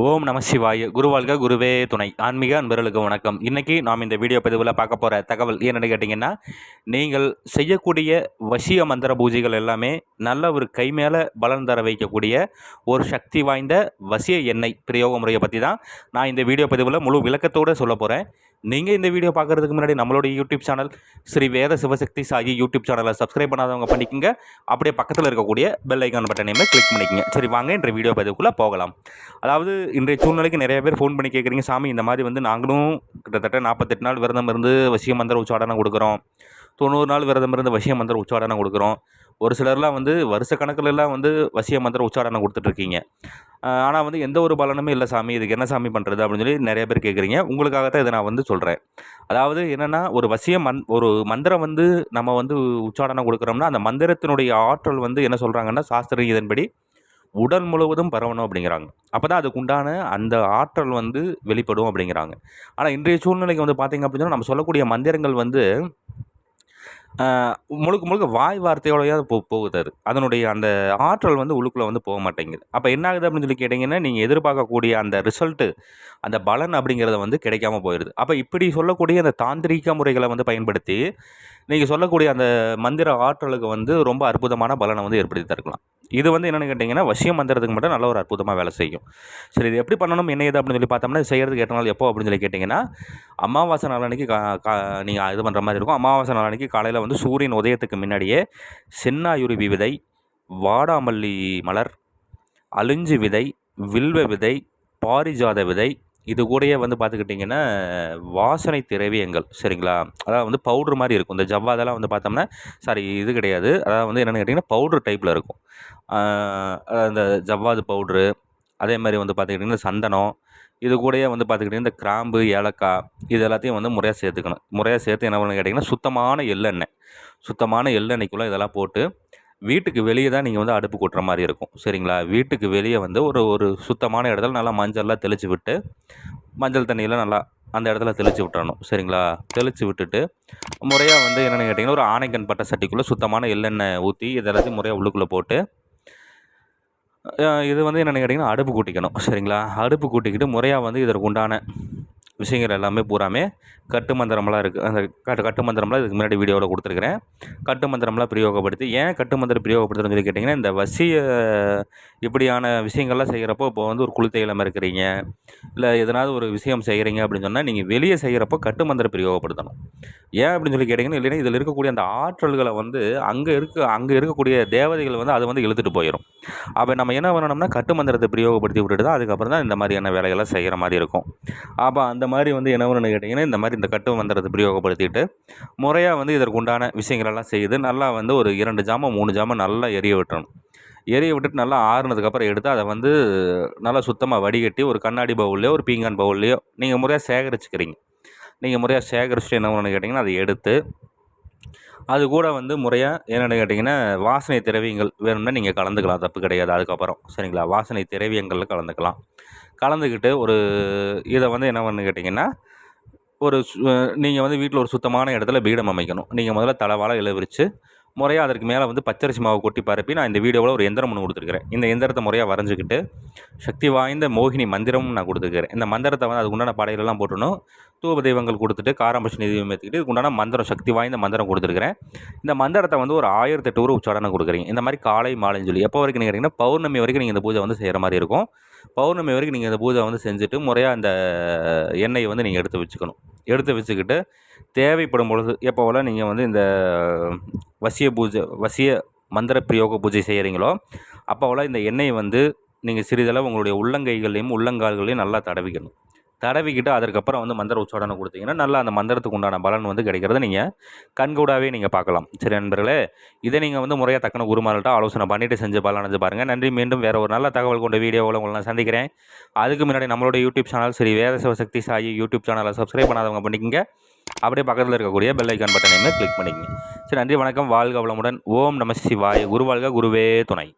ஓம் நம சிவாய. குருவாழ்க குருவே துணை. ஆன்மீக அன்பர்களுக்கு வணக்கம். இன்றைக்கி நாம் இந்த வீடியோ பதிவில் பார்க்க போகிற தகவல் என்னென்னு கேட்டிங்கன்னா நீங்கள் செய்யக்கூடிய வசிய மந்திர பூஜைகள் எல்லாமே நல்ல ஒரு கை மேலே பலன் தர வைக்கக்கூடிய ஒரு சக்தி வாய்ந்த வசிய எண்ணெய் பிரயோக முறையை பற்றி தான் நான் இந்த வீடியோ பதிவில் முழு விளக்கத்தோடு சொல்ல போகிறேன் நீங்கள் இந்த வீடியோ பார்க்குறதுக்கு முன்னாடி நம்மளுடைய YouTube channel Sri Veda Sivasakthi Saagi YouTube சேனலை சப்ஸ்கிரைப் பண்ணாதவங்க பண்ணிக்கோங்க. அப்படியே பக்கத்தில் இருக்கக்கூடிய பெல் ஐக்கான் பட்டனையுமே கிளிக் பண்ணிக்கோங்க. சரி வாங்க இன்றைய வீடியோ பதிவுக்குள்ளே போகலாம். அதாவது இன்றைய சூழ்நிலைக்கு நிறைய பேர் ஃபோன் பண்ணி கேட்குறீங்க. சாமி இந்த மாதிரி வந்து நாங்களும் கிட்டத்தட்ட நாற்பத்தெட்டு நாள் விரதம் இருந்து வசிய மந்திர உச்சாடனம் கொடுக்குறோம். தொண்ணூறு நாள் விரதம் இருந்து வசிய மந்திர உச்சாடனம் கொடுக்குறோம். ஒரு சிலர்லாம் வந்து வருஷ கணக்கிலலாம் வந்து வசிய மந்திர உச்சாடனம் கொடுத்துட்ருக்கீங்க. ஆனால் வந்து எந்த ஒரு பலனுமே இல்லை சாமி. இதுக்கு என்ன சாமி பண்ணுறது அப்படின்னு சொல்லி நிறைய பேர் கேட்குறீங்க. உங்களுக்காகத்தான் இதை நான் வந்து சொல்கிறேன் அதாவது என்னென்னா ஒரு வசிய மந் ஒரு மந்திரம் வந்து நம்ம வந்து உச்சாடனம் கொடுக்குறோம்னா அந்த மந்திரத்தினுடைய ஆற்றல் வந்து என்ன சொல்கிறாங்கன்னா சாஸ்திர இதன்படி உடல் முழுவதும் பரவணும் அப்படிங்கிறாங்க. அப்போ தான் அதுக்குண்டான அந்த ஆற்றல் வந்து வெளிப்படும் அப்படிங்கிறாங்க. ஆனால் இன்றைய சூழ்நிலைக்கு வந்து பார்த்திங்க அப்படின்னா நம்ம சொல்லக்கூடிய மந்திரங்கள் வந்து முழுக்க முழுக்க வாய் வார்த்தையோடையாவது போ போகுது அது. அதனுடைய அந்த ஆற்றல் வந்து உள்ளுக்குள்ளே வந்து போக மாட்டேங்குது. அப்போ என்ன ஆகுது அப்படின்னு சொல்லி கேட்டிங்கன்னா நீங்கள் எதிர்பார்க்கக்கூடிய அந்த ரிசல்ட்டு அந்த பலன் அப்படிங்கிறத வந்து கிடைக்காம போயிடுது அப்போ இப்படி சொல்லக்கூடிய அந்த தாந்திரிக முறைகளை வந்து பயன்படுத்தி நீங்கள் சொல்லக்கூடிய அந்த மந்திர ஆற்றலுக்கு வந்து ரொம்ப அற்புதமான பலனை வந்து ஏற்படுத்தி தருக்கலாம். இது வந்து என்னென்னு கேட்டிங்கன்னா வசியம் மந்திரத்துக்கு மட்டும் நல்ல ஒரு அற்புதமாக வேலை செய்யும். சரி இது எப்படி பண்ணணும்? என்ன இது அப்படின்னு சொல்லி பார்த்தோம்னா செய்கிறதுக்கு எட்டு நாள் எப்போ அப்படின்னு சொல்லி கேட்டிங்கன்னா அமாவாசை நாள் அன்றைக்கி கா நீங்கள் இது பண்ணுற மாதிரி இருக்கும். அமாவாசை நாள் காலையில் வந்து சூரியன் உதயத்துக்கு முன்னாடியே சென்னாயுருவி விதை வாடாமல்லி மலர் அழிஞ்சு விதை வில்வ விதை பாரிஜாத விதை இது கூடயே வந்து பார்த்துக்கிட்டிங்கன்னா வாசனை திரவியங்கள் சரிங்களா? அதாவது வந்து பவுட்ரு மாதிரி இருக்கும். இந்த ஜவ்வாதெல்லாம் வந்து பார்த்தோம்னா சாரி இது கிடையாது. அதாவது வந்து என்னென்னு கேட்டிங்கன்னா பவுட்ரு டைப்பில் இருக்கும். இந்த ஜவ்வாது பவுட்ரு அதே மாதிரி வந்து பார்த்துக்கிட்டிங்கன்னா சந்தனம் இது கூடயே வந்து பார்த்துக்கிட்டிங்கன்னா இந்த கிராம்பு ஏலக்காய் இது எல்லாத்தையும் வந்து முறையாக சேர்த்துக்கணும். முறையாக சேர்த்து என்ன பண்ணு கேட்டிங்கன்னா சுத்தமான எள்ளெண்ணெய் சுத்தமான எள்ளெண்ணெய்க்குள்ளே இதெல்லாம் போட்டு வீட்டுக்கு வெளியே தான் நீங்கள் வந்து அடுப்பு கொட்டுற மாதிரி இருக்கும். சரிங்களா? வீட்டுக்கு வெளியே வந்து ஒரு ஒரு சுத்தமான இடத்துல நல்லா மஞ்சள்லாம் தெளித்து விட்டு மஞ்சள் தண்ணியில் நல்லா அந்த இடத்துல தெளித்து விட்டுறணும். சரிங்களா? தெளித்து விட்டுட்டு முறையாக வந்து என்னென்னு கேட்டிங்கன்னா ஒரு ஆணைக்கண் பட்ட சட்டிக்குள்ளே சுத்தமான எள்ளெண்ணெய் ஊற்றி இதெல்லாத்தையும் முறையாக உள்ளுக்குள்ளே போட்டு இது வந்து என்னென்னு கேட்டிங்கன்னா அடுப்பு கூட்டிக்கணும். சரிங்களா? அடுப்பு கூட்டிக்கிட்டு முறையாக வந்து இதற்கு உண்டான விஷயங்கள் எல்லாமே பூராமே கட்டு மந்திரம்லாம் இருக்குது அந்த கட்டு கட்டு மந்திரம்லாம் இதுக்கு முன்னாடி வீடியோவில் கொடுத்துருக்குறேன். கட்டு மந்திரம்லாம் பிரயோகப்படுத்தி ஏன் கட்டு மந்திரம் பிரயோகப்படுத்துறதுன்னு சொல்லி கேட்டிங்கன்னா இந்த வசிய இப்படியான விஷயங்கள்லாம் செய்கிறப்போ இப்போ வந்து ஒரு குளித்தையிலம் இருக்கிறீங்க இல்லை எதனாவது ஒரு விஷயம் செய்கிறீங்க அப்படின்னு சொன்னால் நீங்கள் வெளியே செய்கிறப்போ கட்டு மந்திரம் பிரயோகப்படுத்தணும். ஏன் அப்படின்னு சொல்லி கேட்டிங்கன்னா இல்லைன்னா இதில் இருக்கக்கூடிய அந்த ஆற்றல்களை வந்து அங்கே இருக்க அங்கே இருக்கக்கூடிய தேவதைகள் வந்து அதை வந்து இழுத்துட்டு போயிடும் அப்போ நம்ம என்ன பண்ணணும்னா கட்டு மந்திரத்தை பிரயோகப்படுத்தி விட்டுட்டு தான் அதுக்கப்புறம் தான் இந்த மாதிரியான வேலைகள்லாம் செய்கிற மாதிரி இருக்கும். அப்போ அந்த மாதிரி வந்து என்ன பண்ணணும்னு கேட்டிங்கன்னா இந்த மாதிரி இந்த கட்டு மந்திரத்தை பிரயோகப்படுத்திட்டு முறையாக வந்து இதற்கு உண்டான விஷயங்களெல்லாம் செய்து நல்லா வந்து ஒரு இரண்டு ஜாமம் மூணு ஜாமம் நல்லா எரிய விட்டுறணும். எரிய விட்டுட்டு நல்லா ஆறுனதுக்கப்புறம் எடுத்து அதை வந்து நல்லா சுத்தமாக வடிகட்டி ஒரு கண்ணாடி பவுல்லையோ ஒரு பீங்கான் பவுல்லையோ நீங்கள் முறையாக சேகரிச்சுக்கிறீங்க. நீங்கள் முறையாக சேகரிச்சுட்டு என்ன பண்ணணும்னு கேட்டிங்கன்னா அதை எடுத்து அது கூட வந்து முறையாக என்னென்னு கேட்டிங்கன்னா வாசனை திரவியங்கள் வேணும்னா நீங்கள் கலந்துக்கலாம். தப்பு கிடையாது. அதுக்கப்புறம் சரிங்களா? வாசனை திரவியங்களில் கலந்துக்கலாம். கலந்துக்கிட்டு ஒரு இதை வந்து என்ன பண்ணு கேட்டிங்கன்னா ஒரு நீங்கள் வந்து வீட்டில் ஒரு சுத்தமான இடத்துல பீடம் அமைக்கணும். நீங்கள் முதல்ல தலைவால் இளைவிரித்து முறையாக அதற்கு மேலே வந்து பச்சரிசி மாவு கொட்டி பரப்பி நான் இந்த வீடியோவில் ஒரு எந்திரம் ஒன்று கொடுத்துருக்கிறேன். இந்த எந்திரத்தை முறையாக வரைஞ்சிக்கிட்டு சக்தி வாய்ந்த மோகினி மந்திரமும் நான் கொடுத்துருக்கிறேன். இந்த மந்திரத்தை வந்து அதுக்கு உண்டான படையிலெல்லாம் போட்டணும் தூப தெய்வங்கள் கொடுத்துட்டு காராம்பட்சி நிதியம் ஏற்றிக்கிட்டு உண்டான மந்திரம் சக்தி வாய்ந்த மந்திரம் கொடுத்துருக்கிறேன். இந்த மந்திரத்தை வந்து ஒரு ஆயிரத்தெட்டு ஊர் உச்சாரணம் கொடுக்குறீங்க. இந்த மாதிரி காலை மாலைன்னு சொல்லி எப்போ வரைக்கும் நீங்கள் கேட்டிங்கன்னா பௌர்ணமி வரைக்கும் நீங்கள் இந்த பூஜை வந்து செய்கிற மாதிரி இருக்கும். பௌர்ணமி வரைக்கும் நீங்கள் இந்த பூஜை வந்து செஞ்சுட்டு முறையாக அந்த எண்ணெயை வந்து நீங்கள் எடுத்து வச்சுக்கணும். எடுத்து வச்சுக்கிட்டு தேவைப்படும் பொழுது எப்போவெல்லாம் நீங்கள் வந்து இந்த வசிய பூஜை வசிய மந்திர பிரயோக பூஜை செய்கிறீங்களோ அப்போவெல்லாம் இந்த எண்ணெயை வந்து நீங்கள் சிறிதளவு உங்களுடைய உள்ளங்கைகளையும் உள்ளங்கால்களையும் நல்லா தடவிக்கணும். தடவிக்கிட்டு அதற்கப்புறம் வந்து மந்திர உச்சோடனை கொடுத்தீங்கன்னா நல்லா அந்த மந்திரத்துக்கு உண்டான பலன் வந்து கிடைக்கிறத நீங்கள் கண்கூடாவே நீங்கள் பார்க்கலாம். சரி நண்பர்களே இதை நீங்கள் வந்து முறையாக தக்கன குருமார்கள்ட்ட ஆலோசனை பண்ணிவிட்டு செஞ்சு பலனடைஞ்சு பாருங்கள் நன்றி மீண்டும் வேறு ஒரு நல்ல தகவல் கொண்ட வீடியோவில் உங்களை நான் சந்திக்கிறேன். அதுக்கு முன்னாடி நம்மளோட யூடியூப் சேனல் சரி வேத சிவசக்தி சாயி யூடியூப் சேனலை சப்ஸ்கிரைப் பண்ணாதவங்க பண்ணிக்கங்க. அப்படியே பக்கத்தில் இருக்கக்கூடிய பெல் ஐக்கான் பட்டனையுமே கிளிக் பண்ணிக்கங்க. சரி நன்றி வணக்கம். வாழ்க வளமுடன். ஓம் நம சிவாய. குருவாழ்க குருவே துணை.